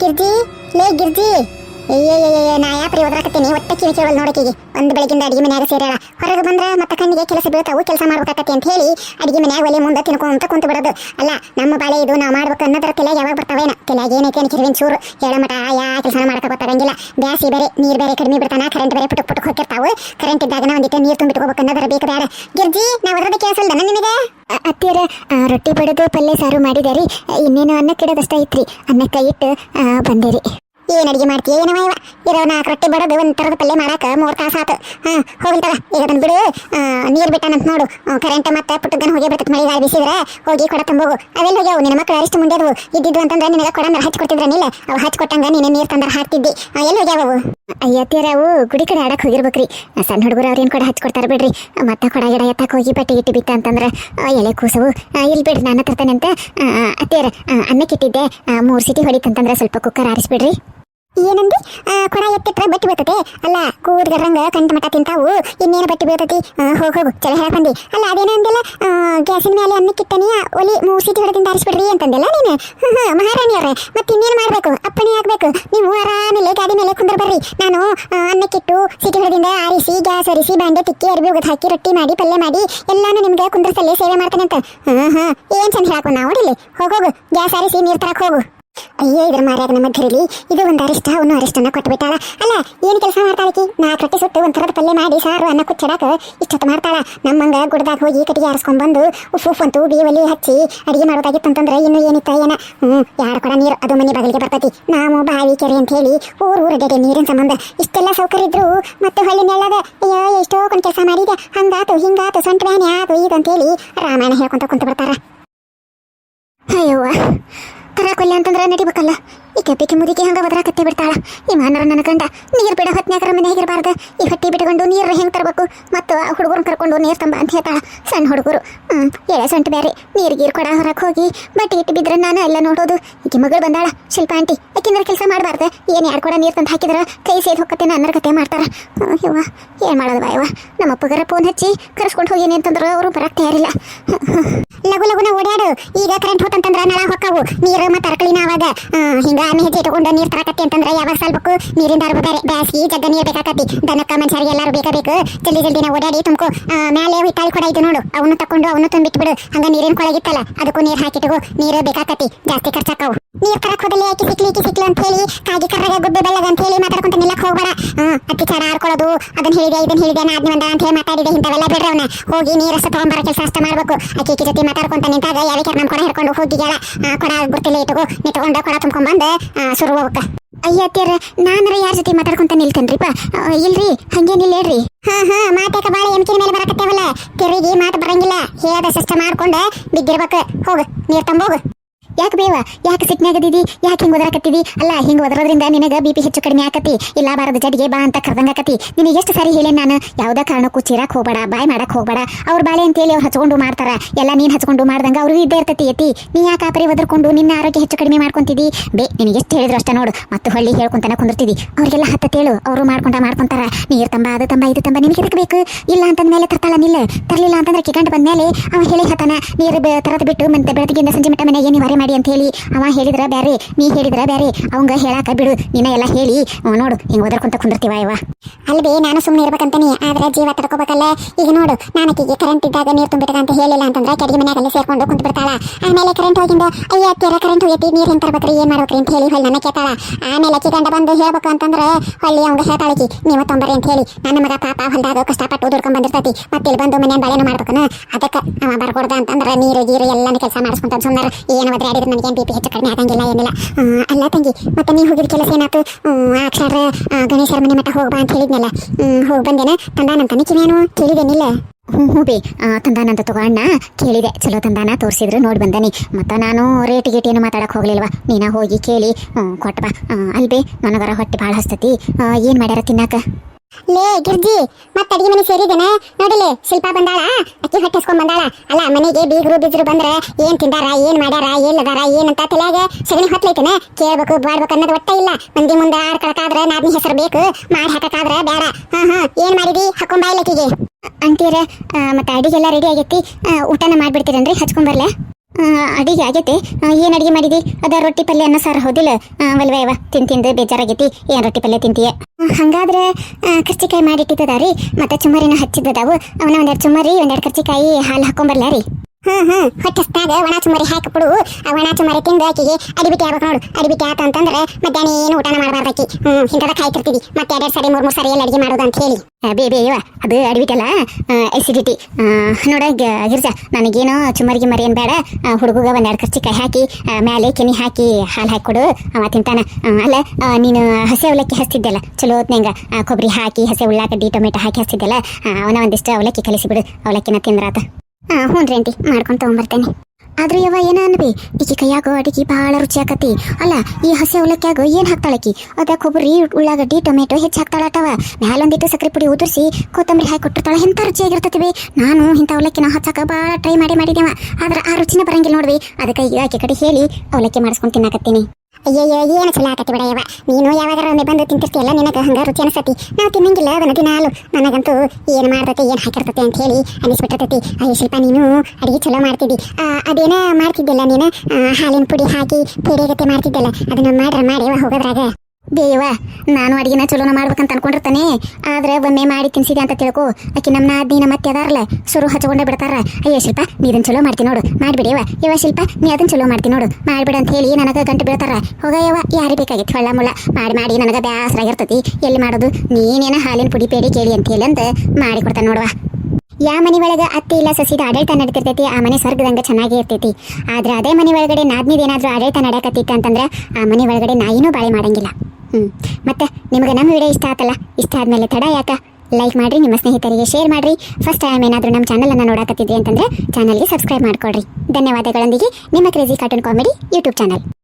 ಗಿರ್ಜಿ ಲೇ ಗಿರ್ಜಿ ಅಯ್ಯಯ್ಯಯ್ಯ ನಾ ಯಾಪ್ರಿ ಒದ್ರಾಕತ್ತೀನಿ ಒಟ್ಟ ಕಿವಿ ಕೇಳಲ್ ನೋಡಕೀಗಿ ಒಂದು ಬೆಳಗಿಂದ ಅಡಿಗೆ ಮನ್ಯಾಗ ಸೇರ್ಯಾಳ. ಹೊರಗೆ ಬಂದ್ರೆ ಮತ್ತೆ ಕಣ್ಣಿಗೆ ಕೆಲಸ ಬೀಳ್ತಾವು ಕೆಲಸ ಮಾಡ್ಬೇಕಾಕತಿ ಅಂತ ಹೇಳಿ ಅಡಿಗೆ ಮನ್ಯಾಗ ಒಲೆ ಮುಂದೆ ತಿನ್ಕೊಂತ ಕುಂತು ಬಿಡೋದು ಅಲ್ಲ, ನಮ್ಮ ಬಾಳೆ ಇದು ನಾವು ಮಾಡ್ಬೇಕು ಅನ್ನೋದ್ರ ತಲೆಯಾಗ ಯಾವಾಗ ಬರ್ತಾವೇನ ತಲೆಯಾಗ ಏನೈತೆ ಅನ್ಕಿರ್ವಿನ ಚೂರು? ಹೇಳ ಮಟ ಯಾ ಕೆಲಸ ಮಾಡಕ ಗೊತ್ತಾಗಂಗಿಲ್ಲ. ಬ್ಯಾಸಿ ಬೇರೆ, ನೀರ್ ಬೇರೆ ಕಡಿಮೆ ಬಿಡ್ತಾನ ಕರೆಂಟ್ ಬೇರೆ ಪುಟಕ್ ಪುಟಕ್ ಹೋಗಿರ್ತಾವು ಕರೆಂಟ್ ಇದ್ದಾಗ ಒಂದಿಟ್ಟು ನೀರು ತುಂಬಿಟ್ಕೋಬೇಕು ಅನ್ನೋದ್ರ ಬೇಕು ಬೇಡ ಗಿರ್ಜಿ, ನಾವು ಅದ್ರದ್ದು ಕೇಳಿಸಲ್ದ ನಿನಗೆ? ಅತ್ತಿಯರ ರೊಟ್ಟಿ ಬಡದು ಪಲ್ಯ ಸಾರು ಮಾಡಿದಾರಿ ಇನ್ನೇನು ಅನ್ನಕ್ಕಿಡೋದಷ್ಟ ಐತ್ರಿ. ಅನ್ನಕ್ಕೆ ಇಟ್ಟು ಬಂದೇರಿ. ಏನ್ ಅಡಿಗೆ ಮಾಡ್ತೀಯ ಏನವ ಇವ. ಇರೋ ನಾಲ್ಕು ರೊಟ್ಟಿ ಬಡದು ಒಂದ್ ತರದ ಪಲ್ಯ ಮಾಡಾಕ ಮೂರ್ ತಾಸ ಹಾ ಹೋಗಿಲ್ತವ ಈಗ ಅದನ್ನ ಬಿಡು. ನೀರ್ ಬಿಟ್ಟಾನಂತ ನೋಡು. ಕರೆಂಟ್ ಮತ್ತೆ ಪುಟ್ಟದನ್ನ ಹೋಗಿ ಬಿಡ್ತೈತೆ ಮಳೆ ಗಾಳಿ ಬಿಸಿದ್ರೆ ಹೋಗಿ ಕೊಡ ತುಂಬೋಗು. ಅವೆಲ್ಲ ಹೋಗ್ಯಾವು. ನಿನ್ನ ಮಕ್ಕಳು ಅರಿಷ್ಟು ಮುಂದೆ ಅದ್ವು. ಇದ್ದಿದ್ದು ಅಂತಂದ್ರೆ ನಿನಗೆ ಕೊಡಂದ್ರೆ ಹಚ್ಚಿ ಕೊಡ್ತಿದ್ರನಿಲ್ಲ ಅವು ಹಚ್ಚಿ ಕೊಟ್ಟಂಗ ನೀನು ನೀರ್ ತಂದ್ರೆ ಹಾಕ್ತಿದ್ದಿ. ಎಲ್ಲಿ ಹೋಗ್ಯಾವ ಅವು? ಅಯ್ಯತ್ತೀರ ಅವು ಗುಡಿ ಕಡೆ ಆಡಕ್ ಹೋಗಿರ್ಬೇಕ್ರಿ. ಸಣ್ಣ ಹುಡುಗರು ಅವ್ರು ಏನು ಕೂಡ ಹಚ್ಚಿ ಕೊಡ್ತಾರ ಬಿಡ್ರಿ. ಮತ್ತೆ ಕೊಡ ಗಿಡ ಎತ್ತಕ್ ಹೋಗಿ ಬಟ್ಟೆ ಇಟ್ಟು ಬಿತ್ತ ಅಂತಂದ್ರೆ ಎಲೆ ಕೂಸವು. ಇಲ್ಲಿ ಬಿಡ್ರಿ ನಾನು ತರ್ತೇನೆ ಅಂತ ಅತ್ತೇರ ಅನ್ನಕ್ಕಿಟ್ಟಿದ್ದೆ ಮೂರ್ ಸಿಟಿ ಹೊಡಿತಂತಂದ್ರೆ ಸ್ವಲ್ಪ ಕುಕ್ಕರ್ ಆರಿಸ್ಬಿಡ್ರಿ. ಏನಂದಿ ಕೊಡ ಎತ್ತಿಟ್ರೆ ಬಟ್ಟಿ ಬೀಳ್ತತೆ. ಅಲ್ಲ ಕೂದ್ಗರಂಗ ಕಂಟ ಮಟ ತಿಂತಾವು. ಇನ್ನೇನು ಬಟ್ಟಿ ಬೀಳ್ತತಿ? ಹೋಗಿ, ಹೋಗು. ಚಲ ಹೇಳಕ್ ಬಂದಿ. ಅಲ್ಲ, ಅದೇನೋ ಅಂದಿಲ್ಲ ಗ್ಯಾಸಿನ ಮೇಲೆ ಅನ್ನಕ್ಕಿಟ್ಟನಿ ಒಲಿ ಮೂರು ಸೀಟಿ ಹೊಡೆದಿಂದ ಆರಿಸ್ಬಿಡ್ರಿ ಅಂತಂದಿಲ್ಲ ನೀನು? ಮಹಾರಾಣಿಯವ್ರೆ ಮತ್ತೆ ಇನ್ನೇನು ಮಾಡಬೇಕು? ಅಪ್ಪಣೆ ಆಗಬೇಕು. ನೀವು ಆರಾಮೇಲೆ ಗಾಡಿ ಮೇಲೆ ಕುಂದ್ರ ಬರ್ರಿ. ನಾನು ಅನ್ನಕ್ಕಿಟ್ಟು ಸೀಟಿ ಹೊಡೆದಿಂದ ಆರಿಸಿ, ಗ್ಯಾಸ್ ಅರಿಸಿ ಬಾಂಡೆ ತಿಕ್ಕಿ, ಅರಿವಿ ಒಗದು ಹಾಕಿ, ರೊಟ್ಟಿ ಮಾಡಿ, ಪಲ್ಯ ಮಾಡಿ, ಎಲ್ಲಾನು ನಿಮ್ಗೆ ಕುಂದ್ರಸಲ್ಲೇ ಸೇವೆ ಮಾಡ್ತಾನೆ ಅಂತ. ಹಾಂ ಹಾಂ ಏನ್ ಚಂದ ಹೇಳಾಕು ನಾವು ನೋಡಿಲ್ಲಿ ಹೋಗೋಗು ಗ್ಯಾಸ್ ಆರಿಸಿ, ನೀರ್ ತರಕ್ಕೆ ಹೋಗು. ಅಯ್ಯೋ ಇದ್ರ ಮಾರ್ಯಾಗ ನಮ್ಮ ಮಧ್ಯದಲ್ಲಿ ಇದು ಒಂದು ಅರಿಷ್ಟ, ಅವನು ಅರಿಷ್ಟನ್ನ ಕೊಟ್ಟು ಬಿಟ್ಟಾಳ ಅಲ್ಲ, ಏನು ಕೆಲಸ ಮಾಡ್ತಾಳಕಿ? ನಾ ರೊಟ್ಟಿ ಸುಟ್ಟು ಒಂದು ಥರದ ಪಲ್ಯ ಮಾಡಿ ಸಾರು ಅನ್ನ ಕುಚ್ಚಡಾಕ ಇಷ್ಟೊತ್ತು ಮಾಡ್ತಾಳ. ನಮ್ಮಂಗ ಗುಡ್ದಾಗ ಹೋಗಿ ಕಟ್ಟಿಗೆ ಆರಿಸ್ಕೊಂಡು ಬಂದು ಉಫ್ ಉಫ್ ಅಂತೂ ಬಿ ಒಲಿ ಹಚ್ಚಿ ಅಡಿಗೆ ಮಾಡೋದಾಗಿತ್ತು ಅಂತಂದ್ರೆ ಇನ್ನು ಏನಿತ್ತ ಏನ? ಹ್ಞೂ ಯಾರು ಕೂಡ ನೀರು, ಅದು ಮನೆ ಬಾಗಿಲಿಗೆ ಬರ್ತೈತಿ. ನಾವು ಬಾವಿ ಕೆರೆ ಅಂತ ಹೇಳಿ ಊರು ಊರಡೆಗೆ ನೀರಿನ ಸಂಬಂಧ. ಇಷ್ಟೆಲ್ಲ ಸೌಕರ್ಯ ಇದ್ರು ಮತ್ತೆ ಹೊಳ್ಳಿ ನೆಲದ ಅಯ್ಯೋ, ಎಷ್ಟೋ ಕೊಂಡು ಕೆಲಸ ಮಾಡಿದೆ ಹಂಗಾತು, ಹಿಂಗಾತು, ಸೊಂಟ ಬ್ಯಾನೆ ಆತು ಇದು ಅಂತೇಳಿ ರಾಮಾಯಣ ಹೇಳ್ಕೊಂತ ಕುಂತ ಬರ್ತಾರ ಅಯ್ಯವ್ವ ತರಾಕೊಲ್ಲ ಅಂತಂದ್ರೆ ನಡಿಬೇಕಲ್ಲ. ಈ ಕೆಪಿಕೆ ಮುದಿಕೆ ಹಂಗ ಬದ್ರಾಕತ್ತೆ ಬಿಡ್ತಾಳ. ಈ ಮಾನರ ನನ್ನ ಗಂಡ ನೀರು ಬಿಡ ಹೊತ್ನ್ಯಾಕರ ಮನೆ ಹೇಗಿರಬಾರ್ದು ಈ ಹೊಟ್ಟಿ ಬಿಟ್ಕೊಂಡು ನೀರು ಹೆಂಗೆ ತರಬೇಕು? ಮತ್ತು ಆ ಹುಡುಗರನ್ನ ಕರ್ಕೊಂಡು ನೀರು ತಂಬ ಅಂತ ಹೇಳ್ತಾಳ ಸಣ್ಣ ಹುಡುಗರು. ಹ್ಞೂ ಎಳೆ ಸೊಂಟ ಬೇರೆ ನೀರು ಗೀರು ಕೊಡ ಹೊರಕ್ಕೆ ಹೋಗಿ ಬಟ್ಟೆ ಇಟ್ಟು ಬಿದ್ರೆ ನಾನು ಎಲ್ಲ ನೋಡೋದು. ಈಕೆ ಮಗಳು ಬಂದಾಳ. ಶಿಲ್ಪ ಆಂಟಿ ಯಾಕಿಂದ್ರೆ ಕೆಲಸ ಮಾಡಬಾರ್ದು. ಏನು ಯಾರು ಕೂಡ ನೀರು ತಂದು ಹಾಕಿದ್ರೆ ಕೈ ಸೇದ್ ಹೊಕ್ಕತ್ತೆ ನನ್ನ ಕತೆ ಮಾಡ್ತಾರ. ಏನ್ ಏನು ಮಾಡೋದು ಬಾಯವ್ವ ನಮ್ಮ ಅಪ್ಪಗರ ಫೋನ್ ಹಚ್ಚಿ ಕರೆಸ್ಕೊಂಡು ಹೋಗೇನಿ ಅಂತಂದ್ರೆ ಅವರು ಬರಕ್ಕೆ ತಯಾರಿಲ್ಲ. ಲಘು ಲಘುನ ಈಗ ಕರೆಂಟ್ ಹೋತಂತಂದ್ರ ನಳ ಹೊಕ್ಕವು. ನೀರು ಮತ್ತೆ ಅರ್ಕಳಿನ ಅವಾಗ ಹಿಂಗ ಹೆಜ್ಜೆ ಇಟ್ಕೊಂಡು ನೀರು ತರಕತ್ತಿ ಅಂತಂದ್ರ ಯಾವಾಗ ಸಲ್ಬೇಕು ನೀರಿಂದ ಅರ್ಬೇಕಾರೆ ಬ್ಯಾಸ್ಗಿ ಜಗ್ಗ ನೀರು ಬೇಕಾಕತಿ ದನಕ್ಕ ಮನುಷ್ಯರಿಗೆ ಎಲ್ಲಾರು ಬೇಕಾ ಬೇಕು ಜಲ್ದಿ ಜಲ್ದಿನ ಓಡಾಡಿ ತುಂಬ್ಕೊ. ಮೇಲೆ ಮ್ಯಾಲೆ ಕೂಡ ಇದು ನೋಡು. ಅವನು ತಕೊಂಡು ಅವನು ತುಂಬಿಟ್ಬಿಡು. ಹಂಗ ನೀರಿನ ಕೊಳಗಿತ್ತಲ್ಲ ಅದಕ್ಕೂ ನೀರು ಹಾಕಿಟ್ಟು ನೀರು ಬೇಕಾಕತಿ ಜಾಸ್ತಿ ಖರ್ಚಾಕವು ನೀರು ತರಕ್ ಹೋದಲ್ಲಿ ಆಕಿ ಸಿಕ್ಲಿ, ಈಕಿ ಸಿಕ್ಲಿ ಅಂತ ಹೇಳಿ, ಕಾಗಿ ಕರ್ರಗ ಗುಬ್ಬೆ ಬೆಳ್ಳದ ಅಂತ ಹೇಳಿ ಮಾತಾಡ್ಕೊಂತ ನಿಲ್ಲಕ್ ಹೋಗ್ಬೇಡ. ಅತ್ಯಾಚಾರ ಆಡ್ಕೊಳ್ಳೋದು ಅದನ್ನ ಹೇಳಿದೆ ಇದನ್ನ ಹೇಳಿದೆ ನಾದ್ನಿ ಬಂದ ಅಂತ ಹೇಳಿ ಮಾತಾಡಿದೆ ಇಂಥವೆಲ್ಲ ಬಿಡ್ರಿ ಅವನ. ಹೋಗಿ ನೀರಷ್ಟ ತಗೊಂಬರ ಕೆಲಸ ಅಷ್ಟ ಮಾಡ್ಬೇಕು. ಆಕಿ ಈಕಿ ಜೊತೆ ಮಾತಾಡ್ಕೊಂತ ನಿಂತಾಗ ಯಾವಕ್ಕೆ ನಮ್ಮ ಕೊಡ ಹಿಡ್ಕೊಂಡು ಹೋಗಿಗ್ಯಾಳ ಆ, ಕೊಡ ಗುರ್ತಿಲಿ ಇಟ್ಕೋ ನಿಟ್ಕೊಂಡು ಕೊಡ ತುಂಬ್ಕೊಂಡ್ ಬಂದು ಆ, ಶುರು ಹೋಗಕ್ಕ. ಅಯ್ಯ ಅತ್ಯಾರ ನಾನರ ಯಾರ ಜೊತೆ ಮಾತಾಡ್ಕೊಂತ ನಿಲ್ತೇನ್ರಿಪ್ಪ ಇಲ್ರಿ ಹಂಗೇನಿಲ್ಲ ಹೇಳ್ರಿ. ಹಾ ಹಾ ಮಾತೇಕ ಬಾಳೆ ಎಮ್ಕಿನ ಮೇಲೆ ಬರಕತ್ತೇವಲ್ಲ? ತಿರುಗಿ ಮಾತು ಬರಂಗಿಲ್ಲ. ಹೇಳದ ಸಿಸ್ಟ ಮಾಡ್ಕೊಂಡು ಬಿದ್ದಿರ್ಬೇಕು. ಹೋಗು ನೀರ್ ತಂಬೋಗು ಯಾಕೆ ಬೇವ? ಯಾಕೆ ಸಿಟ್ನಾಗದಿದಿ ಯಾಕೆ ಹಿಂಗ್ ಒದರಾಕತ್ತಿದಿ ಅಲ್ಲ, ಹಿಂಗ್ ಒದರೋದ್ರಿಂದ ನಿನಗ ಬಿ ಪಿ ಹೆಚ್ಚು ಕಡಿಮೆ ಆಕತಿ. ಇಲ್ಲ, ಬಾರದ ಜಡಿಗೆ ಬಾ ಅಂತ ಕರ್ದಂಗ ಆಕತಿ. ನಿನಗೆ ಎಷ್ಟು ಸಾರಿ ಹೇಳಿ ನಾನು? ಯಾವುದೇ ಕಾರಣಕ್ಕೂ ಚೀರಾಕ್ ಹೋಗ್ಬೇಡ, ಬಾಯ್ ಮಾಡಕ್ ಹೋಗಬೇಡ. ಅವ್ರ ಬಾಳೆ ಅಂತೇಳಿ ಅವ್ರು ಹಚ್ಕೊಂಡು ಮಾಡ್ತಾರ. ಎಲ್ಲ ನೀನ್ ಹಚ್ಕೊಂಡು ಮಾಡ್ದಂಗ ಅವ್ರಿಗೂ ಇದ್ದೇ ಇರ್ತತಿ ಯತಿ. ನೀ ಯಾಕೆ ಆಪರಿ ಒದರ್ಕೊಂಡು ನಿನ್ನ ಆರೋಗ್ಯ ಹೆಚ್ಚು ಕಡಿಮೆ ಮಾಡ್ಕೊಂತಿದಿ? ಬೇ, ನಿನಗೆ ಎಷ್ಟು ಹೇಳಿದ್ರು ಅಷ್ಟ ನೋಡು. ಮತ್ತೆ ಹೊಳ್ಳಿ ಹೇಳ್ಕೊಂತಾನೆ ಕುಂದಿರ್ತಿದಿ. ಹತ್ತ ಹೇಳು ಅವರು ಮಾಡ್ಕೊಂಡ ಮಾಡ್ಕೊಂತಾರ. ನೀರು ತಂಬ, ಅದು ತಂಬ, ಇದು ತಂಬ ನಿನಗೆ ಇದಕ್ಕೆ ಬೇಕು? ಇಲ್ಲ ಅಂತಂದ ಮೇಲೆ ತರ್ತಾಳ ನಿಲ್ಲ. ತರಲಿಲ್ಲ ಅಂತಂದ್ರೆ ಕಿಕಂಡು ಬಂದ ಮೇಲೆ ಅವ ಹೇಳಿ ಹತ್ತಾನ. ನೀರು ತರದ್ ಬಿಟ್ಟು ಮತ್ತೆ ಬೆಳಗ್ಗೆ ಸಂಜೆ ಮಟ್ಟ ಮನೆಗೆ ನೀವು ಹೊರೆ ಮಾಡಿ ಅಂತ ಹೇಳಿ ಅವ ಹೇಳಿದ್ರ ಬ್ಯಾರಿ, ನೀ ಹೇಳಿದ್ರ ಬ್ಯಾರಿ. ಅವಂಗ ಹೇಳಾಕ ಬಿಡು ನಿನ್ನ ಎಲ್ಲ ಹೇಳಿ. ಅವ ನೋಡು, ಹಿಂಗ್ ಒದರ್ಕೊಂತ ಕುಂದಿರ್ತೀವ ಇವ. ಅಲ್ವೇ, ನಾನು ಸುಮ್ಮನೆ ಇರ್ಬೇಕಂತಾನೆ, ಆದ್ರೆ ಜೀವ ತಡ್ಕೋಬೇಕಲ್ಲ. ಈಗ ನೋಡು, ನಾನು ಕರೆಂಟ್ ಇದ್ದಾಗ ನೀರು ತುಂಬಿಟ್ಟ ಅಂತ ಹೇಳಿಲ್ಲ ಅಂತಂದ್ರೆ ಕಡಿಗೆ ಮನ್ಯಾಗಲ್ಲಿ ಸೇರ್ಕೊಂಡು ಕುಂತ ಬಿಡ್ತಾಳ ಆಮೇಲೆ ಕರೆಂಟ್ ಹೋಗಿಂದ, ಅಯ್ಯ ತೀರ ಕರೆಂಟ್ ಹೋಗೈತಿ ನೀರು ಹೆಂಗ್ ತರ್ಬೇಕ್ರಿ, ಏನ್ ಮಾಡ್ಬೇಕ್ರಿ ಅಂತ ಹೇಳಿ ಹೊಳ್ಳಿ ನನ್ನ ಕೇತಾಳ ಆಮೇಲೆ ಅಕ್ಕಿ ಗಂಡ ಬಂದು ಹೇಳ್ಬೇಕು ಅಂತಂದ್ರೆ, ಹೊಳ್ಳಿ, ಅವಂಗ ಹೇಳ್ತಾಳಕಿ ನೀವು ತೊಂಬರಿ ಅಂತ ಹೇಳಿ. ನನ್ನ ಮಗ ಪಾಪ ಹೊಲ್ದಾಗ ಕಷ್ಟಪಟ್ಟು ದುಡ್ಕೊಂಡ್ ಬಂದಿರ್ತೈತಿ. ಮತ್ತೆ ಇಲ್ಲಿ ಬಂದು ಮನೆಯನ್ನು ಬಾಳೆನ ಮಾಡ್ಬೇಕನ? ಅದಕ್ಕೆ ಅವ ಬರ್ಕೊಡ್ದ ಅಂತಂದ್ರೆ ನೀರು, ಗೀರು ಎಲ್ಲಾನು ಕೆಲಸ ಮಾಡಿಸ್ಕೊಂತ ಸುಮ್ಮನೆ ಏನು ಒದ್ರಾಡಿದ್ರೆ ನನಗೆ ಬಿ ಪಿ ಹೆಚ್ಚು ಕಡಿಮೆ ಆಗಂಗಿಲ್ಲ ಏನಿಲ್ಲ. ಅಲ್ಲ ತಂಗಿ ಮತ್ತೆ ನೀ ಹೋಗಿದ ಕೆಲಸ ಏನಾಯ್ತು? ಅಕ್ಷರ ಗಣೇಶರ ಮನೆ ಮಠ ಹೋಗ್ಬಾ ಅಂತ ಹೇಳಿದ್ನಲ್ಲ. ಹೋಗ್ ಬಂದೇನ? ತಂದಾನಂತಾನೆ ಕಿವೇನು ಕೇಳಿದೇನಿಲ್ಲ. ಹ್ಞೂ ಹ್ಞೂ ಬಿ. ತಂದಾನಂತ ತಗೊಂಡ ಕೇಳಿದೆ. ಚಲೋ ತಂದಾನ ತೋರಿಸಿದ್ರು ನೋಡಿ ಬಂದಾನೆ. ಮತ್ತು ನಾನು ರೇಟ್ ಗೇಟ್ ಏನು ಮಾತಾಡಕ್ಕೆ ಹೋಗ್ಲಿಲ್ವಾ? ನೀನ ಹೋಗಿ ಕೇಳಿ. ಹ್ಞೂ ಕೊಟ್ಟು ಬಾ. ಆ, ಅಲ್ಬೇ ನನಗರ ಹೊಟ್ಟೆ ಭಾಳ ಹಸ್ತತಿ. ಏನು ಮಾಡ್ಯಾರ ತಿನ್ನಾಕ? ಲೇ, ಗಿರ್ಜಿ, ಮತ್ತೆ ಅಡಿಗೆ ಮನೆ ಸೇರಿದೇನ ನೋಡಿಲೆ ಶಿಲ್ಪ ಬಂದಾಳ, ಅಕ್ಕಿ ಹೊಟ್ಟೆಸ್ಕೊಂಡ್ ಬಂದಾಳ. ಅಲ್ಲ, ಮನೆಗೆ ಬೀಗರು ಬಿದ್ರು ಬಂದ್ರ ಏನ್ ತಿಂದಾರ, ಏನ್ ಮಾಡ್ಯಾರ ಎಲ್ಲದಾರ ಏನಂತ ತಲೆಯಾಗ ಸಗಣಿ ಹೊತ್ಲೈತನ. ಕೇಳ್ಬೇಕು ಬಾಡ್ಬೇಕು ಅನ್ನೋದು ಒಟ್ಟ ಇಲ್ಲ. ಮಂದಿ ಮುಂದೆ ಆಡ್ಕೊಳಕಾದ್ರ ನಾದ್ನಿ ಹೆಸರು ಬೇಕು. ಮಾಡಿ ಹಾಕಕಾದ್ರ ಬೇಡ. ಹಾ ಹಾ, ಏನ್ ಮಾಡಿದಿ? ಹಾಕೊಂಡ್ ಅಕ್ಕಿಗೆ. ಅಂತೀರ ಮತ್ತೆ ಅಡಿಗೆಲ್ಲ ರೆಡಿ ಆಗೈತಿ. ಊಟನ ಮಾಡ್ಬಿಡ್ತೀರನ್ರಿ? ಹಚ್ಕೊಂಡ್ ಬರ್ಲೆ? ಅಡಿಗೆ ಆಗೈತೆ. ಏನು ಅಡಿಗೆ ಮಾಡಿದಿ? ಅದ ರೊಟ್ಟಿ ಪಲ್ಯ ಅನ್ನ ಸಾರು ಹೌದಿಲ್ಲ. ವಲ್ವ ಯವ ತಿಂದು ಬೇಜಾರಾಗೈತಿ. ಏನು ರೊಟ್ಟಿ ಪಲ್ಯ ತಿಂತೀಯ? ಹಂಗಾದ್ರೆ ಕರ್ಚಿಕಾಯಿ ಮಾಡಿಟ್ಟಿದ್ದದ ರೀ. ಮತ್ತೆ ಚುಮರಿನ ಹಚ್ಚಿದ್ದದಾವು. ಅವನ ಒಂದೆರಡು ಚುಮರಿ ಒಂದೆರಡು ಕರ್ಚಿಕಾಯಿ ಹಾಲು ಹಾಕೊಂಬರ್ಲ ರೀ ಹ್ಮ್ ಹ್ಮ್. ಹೊಟ್ಟಸ್ನಾಗ ಒಣ ಚುಮರಿ ಹಾಕಿಬಿಡು ಆ ಒಣ ಚುಮರಿ ತಿಂದು ಆಕಿಗೆ ಅಡಿಬಿಟಿ ಆಗ್ಬೇಕು ನೋಡು. ಅಡಿಬಿಟಿ ಆತ ಅಂತಂದ್ರೆ ಮಧ್ಯಾಹ್ನ ಏನು ಊಟನ ಮಾಡಬಾರ್ದು ಆಕಿ. ಹ್ಮ್ ಇಂಥದ ಕಾಯ್ತಿರ್ತೀವಿ. ಮತ್ತೆ ಎರಡೆರಡು ಸರಿ ಮೂರು ಮೂರು ಸರಿ ಎಲ್ಲ ಅಡಿಗೆ ಮಾಡೋದು ಅಂತ ಹೇಳಿ. ಬೇಬಿ ಇವ ಅದು ಅಡಿಬಿಟ್ಟಲ್ಲ ಎಸಿಡಿಟಿ ನೋಡ ಗಿರ್ಜಾ, ನನಗೇನೋ ಚುಮರಿಗೆ ಮರಿ ಏನ್ ಬೇಡ. ಹುಡುಗ ಒಂದೆರಡು ಕರ್ಚಿಕಾಯಿ ಹಾಕಿ ಮೇಲೆ ಕೆನಿ ಹಾಕಿ ಹಾಲು ಹಾಕಿಕೊಡು ಅವ ತಿಂತಾನ. ಅಲ್ಲ ನೀನು ಹಸಿ ಅವಲಕ್ಕಿ ಹಚ್ತಿದ್ದೆಲ್ಲ. ಚಲೋ ಹೊತ್ನಂಗ ಕೊಬ್ಬರಿ ಹಾಕಿ, ಹಸಿ ಉಳ್ಳಾಗಡ್ಡಿ, ಟೊಮೆಟೊ ಹಾಕಿ ಹಚ್ತಿದ್ದೆಲ್ಲ. ಅವನ ಒಂದಿಷ್ಟು ಅವಲಕ್ಕಿ ಕಲಿಸಿಬಿಡು ಅವಲಕ್ಕಿನ ತಿಂದ್ರಾತ. ಹಾ, ಹ್ಞೂ ರೇಂಟಿ ಮಾಡ್ಕೊಂಡು ತಗೊಂಬರ್ತೇನೆ. ಆದ್ರೆ ಯವ್ವ, ಏನ ಅನ್ಬಿ? ಈಕಿ ಕೈಯಾಗ ಅಡಿಗೆ ಬಹಳ ರುಚಿ ಆಕತಿ. ಅಲ್ಲ, ಈ ಹಸಿ ಅವಲಕ್ಕಿಯಾಗ ಏನ್ ಹಾಕ್ತಾಳಕಿ? ಅದ ಕೊಬ್ಬರಿ, ಉಳ್ಳಾಗಡ್ಡಿ, ಟೊಮೆಟೊ ಹೆಚ್ಚು ಹಾಕ್ತಾಳಟವ. ಮ್ಯಾಲೊಂದಿಟ್ಟು ಸಕ್ಕರೆ ಪುಡಿ ಉದುರಿಸಿ ಕೊತ್ತಂಬರಿ ಹಾಕಿ ಕೊಟ್ಟಿರ್ತಾಳ. ಎಂತ ರುಚಿಯಾಗಿರ್ತತಿವಿ ನಾನು ಇಂಥ ಅವಲಕ್ಕಿನ ಹಚ್ಚಾಕ ಭಾಳ ಟ್ರೈ ಮಾಡಿ ಮಾಡಿದೇವ ಆದ್ರೆ ಆ ರುಚಿನ ಬರಂಗಿಲ್ಲ ನೋಡ್ವಿ ಅದಕ್ಕೆ ಈಗ ಆಕೆ ಕಡೆ ಹೇಳಿ ಅವಲಕ್ಕಿ ಮಾಡಿಸ್ಕೊಂಡು ತಿನ್ನಾಕತ್ತೀನಿ. ಅಯ್ಯಯ್ಯೋ, ಏನು ಚಲೋ ಆಕತಿ ಬಿಡಯ್ಯವ ನೀನು ಯಾವಾಗಾರ ಒಮ್ಮೆ ಬಂದು ತಿಂತಿರ್ತೀಯಲ್ಲ ನಿನಗೆ? ಹಂಗೆ ರುಚಿ ಅನಿಸ್ತತಿ ನಾವು ತಿನ್ನಂಗಿಲ್ಲ ಅದನ್ನ ದಿನಾಲು ನನಗಂತೂ ಏನು ಮಾಡ್ತತಿ, ಏನು ಹಾಕಿರ್ತತಿ ಅಂತ ಹೇಳಿ ಅನಿಸ್ಬಿಟ್ಟಿರ್ತತಿ ಅಯ್ಯೋ, ಶಿಲ್ಪ, ನೀನು ಅಡುಗೆ ಚಲೋ ಮಾಡ್ತಿದ್ದಿ. ಅದೇನೋ ಮಾಡ್ತಿದ್ದಿಲ್ಲ ನೀನು? ಹಾಲಿನ ಪುಡಿ ಹಾಕಿ ಪೇಡೆಗತ್ತೆ ಮಾಡ್ತಿದ್ದಿಲ್ಲ. ಅದನ್ನ ಮಾಡ್ರ ಮಾಡಿ ಹೋಗೋದ್ರಾಗ. ಬೇಯವ್ವ ನಾನು ಅಡಿಗೆನ ಚಲೋನ ಮಾಡ್ಬೇಕಂತ ಅನ್ಕೊಂಡಿರ್ತಾನೆ. ಆದ್ರೆ ಒಮ್ಮೆ ಮಾಡಿ ತಿನ್ಸಿದೆ ಅಂತ ತಿಳ್ಕೊ. ಆಕಿ ನಮ್ಮ ನಾದಿನ ಮತ್ತೆ ಅದಾರಲ್ಲ ಸುರು ಹಚ್ಕೊಂಡೆ ಬಿಡ್ತಾರ. ಅಯ್ಯೋ ಶಿಲ್ಪ, ನೀ ಇದನ್ನ ಚಲೋ ಮಾಡ್ತೀನಿ ನೋಡು. ಮಾಡ್ಬಿಡಿಯವ ಯವ ಶಿಲ್ಪ, ನೀ ಅದನ್ನ ಚಲೋ ಮಾಡ್ತೀನಿ ನೋಡು. ಮಾಡ್ಬಿಡ ಅಂತ ಹೇಳಿ ನನಗೆ ಗಂಟು ಬಿಡ್ತಾರ ಹೋಗಯ್ಯವ ಯಾರಿಗೆ ಬೇಕಾಗಿತ್ತು ಹೊಳ್ಳ ಮುಳ್ಳ? ಮಾಡಿ ಮಾಡಿ, ನನಗೆ ಬ್ಯಾಸರಾಗಿರ್ತತಿ ಎಲ್ಲಿ ಮಾಡೋದು? ನೀನೇನ ಹಾಲಿನ ಪುಡಿ ಪೇಡಿ ಕೇಳಿ ಅಂತ ಹೇಳಿ ಅಂತ ಮಾಡಿ ಕೊಡ್ತಾನೆ ನೋಡುವ. ಯಾವ ಮನೆ ಒಳಗ ಅತ್ತೆ ಇಲ್ಲ ಸಸಿದ ಆಡಳಿತ ನಡೀತಿರ್ತೈತಿ, ಆ ಮನೆ ಸ್ವರ್ಗದಂಗ ಚೆನ್ನಾಗಿ ಇರ್ತೈತಿ. ಆದ್ರೆ ಅದೇ ಮನೆ ಒಳಗಡೆ ನಾದ್ನಿದೇನಾದ್ರೂ ಆಡಳಿತ ನಡೆಯಕತ್ತಿತ್ತು ಅಂತಂದ್ರೆ, ಆ ಮನೆ ಒಳಗಡೆ ನಾಯಿನೂ ಬಾಳೆ ಮಾಡಂಗಿಲ್ಲ. ಹ್ಮ್. ಮತ್ತೆ ನಿಮಗೆ ನಮ್ಮ ವಿಡಿಯೋ ಇಷ್ಟ ಆತಲ್ಲ? ಇಷ್ಟ ಆದಮೇಲೆ ತಡ ಯಾಕ? ಲೈಕ್ ಮಾಡಿರಿ, ನಿಮ್ಮ ಸ್ನೇಹಿತರಿಗೆ ಶೇರ್ ಮಾಡಿರಿ. ಫಸ್ಟ್ ಟೈಮ್ ಏನಾದರೂ ನಮ್ಮ ಚಾನಲನ್ನು ನೋಡಕತ್ತಿದ್ರಿ ಅಂತಂದ್ರೆ ಚಾನಲ್ಗೆ ಸಬ್ಸ್ಕ್ರೈಬ್ ಮಾಡಿಕೊಡ್ರಿ. ಧನ್ಯವಾದಗಳೊಂದಿಗೆ ನಿಮ್ಮ crazy cartoon comedy YouTube channel